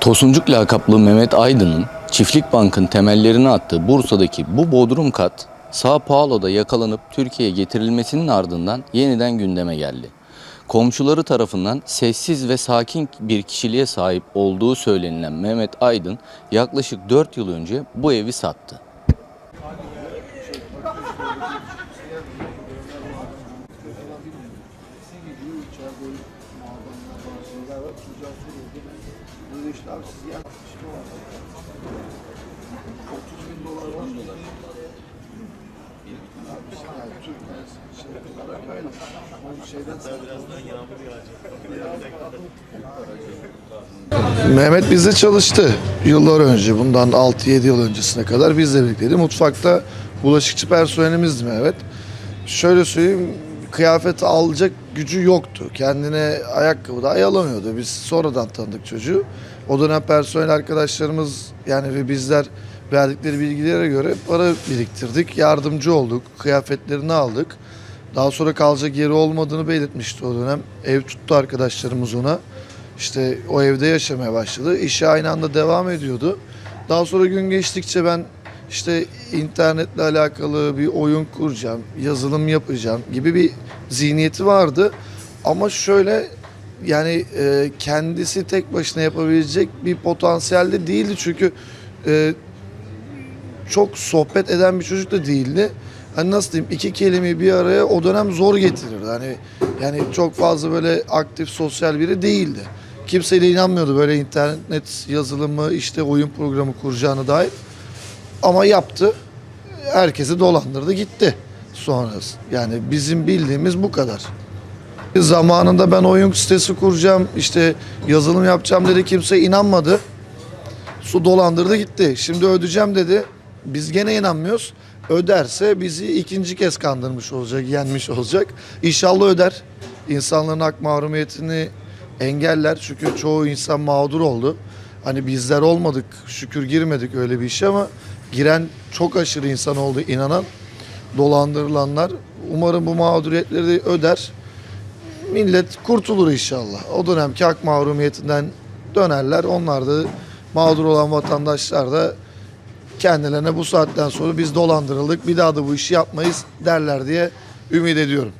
Tosuncuk lakaplı Mehmet Aydın'ın Çiftlik Bank'ın temellerini attığı Bursa'daki bu bodrum kat Sao Paulo'da yakalanıp Türkiye'ye getirilmesinin ardından yeniden gündeme geldi. Komşuları tarafından sessiz ve sakin bir kişiliğe sahip olduğu söylenilen Mehmet Aydın yaklaşık 4 yıl önce bu evi sattı. Mehmet bizde çalıştı. Yıllar önce, bundan 6-7 yıl öncesine kadar bizle birlikteydi. Mutfakta bulaşıkçı personelimizdi Mehmet. Şöyle söyleyeyim, kıyafet alacak gücü yoktu. Kendine ayakkabı dahi alamıyordu. Biz sonradan tanıdık çocuğu. O dönem personel arkadaşlarımız yani ve bizler verdikleri bilgilere göre para biriktirdik. Yardımcı olduk. Kıyafetlerini aldık. Daha sonra kalacak yeri olmadığını belirtmişti o dönem. Ev tuttu arkadaşlarımız ona. İşte o evde yaşamaya başladı. İşi aynı anda devam ediyordu. Daha sonra gün geçtikçe ben işte internetle alakalı bir oyun kuracağım, yazılım yapacağım gibi bir zihniyeti vardı. Ama şöyle yani e, kendisi tek başına yapabilecek bir potansiyelde değildi çünkü e, çok sohbet eden bir çocuk da değildi. Hani nasıl diyeyim iki kelimeyi bir araya o dönem zor getirirdi. Hani yani çok fazla böyle aktif sosyal biri değildi. Kimse de inanmıyordu böyle internet yazılımı işte oyun programı kuracağına dair. Ama yaptı. Herkesi dolandırdı gitti sonrası. Yani bizim bildiğimiz bu kadar. Zamanında ben oyun sitesi kuracağım, işte yazılım yapacağım dedi kimse inanmadı. Su dolandırdı gitti. Şimdi ödeyeceğim dedi. Biz gene inanmıyoruz. Öderse bizi ikinci kez kandırmış olacak, yenmiş olacak. İnşallah öder. İnsanların hak mahrumiyetini engeller. Çünkü çoğu insan mağdur oldu. Hani bizler olmadık, şükür girmedik öyle bir işe ama giren çok aşırı insan oldu inanan. Dolandırılanlar. Umarım bu mağduriyetleri de öder. Millet kurtulur inşallah. O dönemki hak mahrumiyetinden dönerler. Onlar da mağdur olan vatandaşlar da kendilerine bu saatten sonra biz dolandırıldık bir daha da bu işi yapmayız derler diye ümit ediyorum.